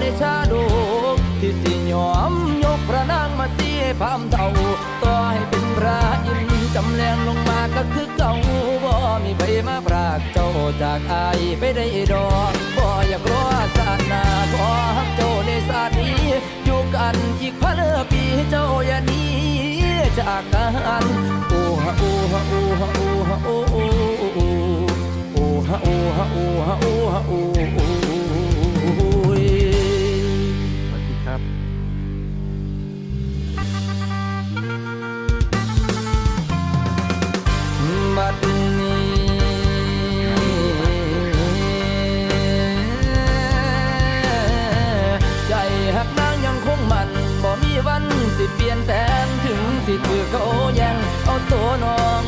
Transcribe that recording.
ในชาดกที่สิยอมยกพระนางมาเสียพามเท่าต่อให้เป็นพระอินจำแรงลงมาก็คือเก่าบ่มีใครมาปรากเจ้าจากอายไปได้ดอกบ่อยากรอศาสนาขอฮักเจ้าในศาสนี้อยู่กันอีกพันปีเจ้าอย่านี้จากกันอ้ฮะอ้ฮะอ้ฮะอ้ หักนางยังคงมันบ่มีวันสิเปลี่ยนแสนถึงสิถือเขาแย่งเอาตัวนอง